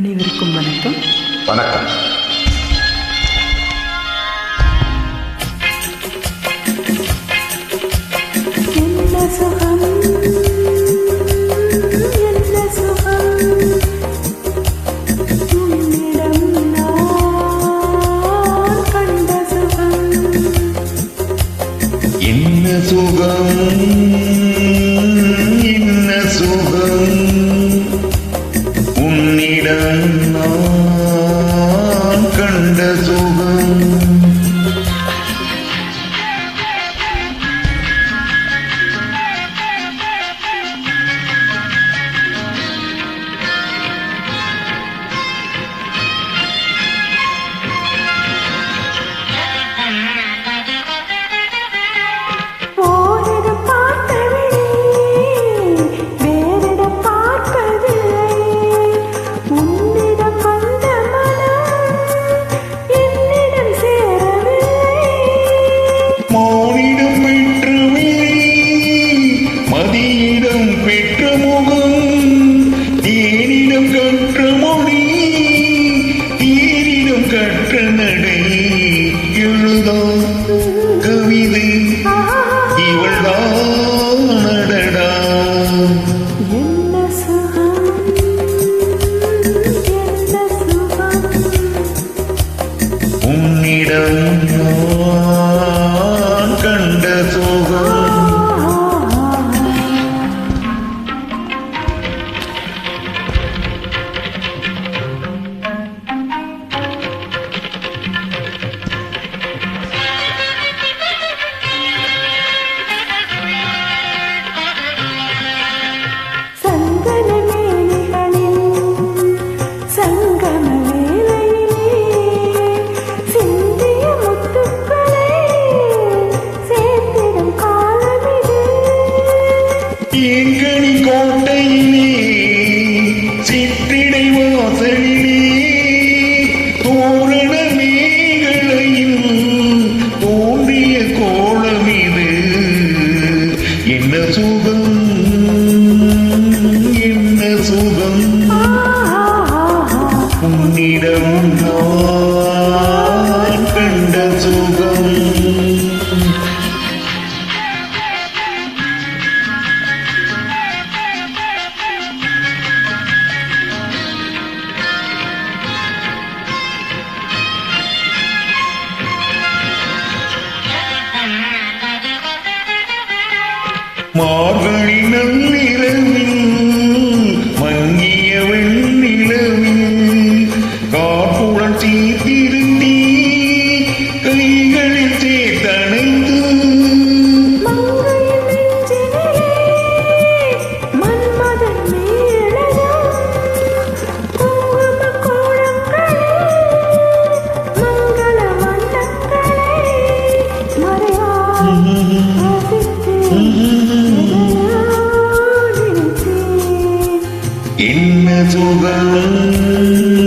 அனைவருக்கும் வணக்கம். வணக்கம். என்ன சுகம்? என்ன சுகம்? உன்னிடம் நான் கண்ட சுகம். என்ன சுகம்? உன்னிடம் நான் கண்ட கற்ற மொழி தீரிடம் கற்ற நடை எழுதோ எங்கனி கோட்டையிலே சித்திடை வாசலிலே மார்கழி நள்ளிரவில் மங்கிய வெண்ணிலவில் காப்புடன் சீர்திருந்தி கைகளில் சேர்த்தணைந்து மங்கையின் إن تبن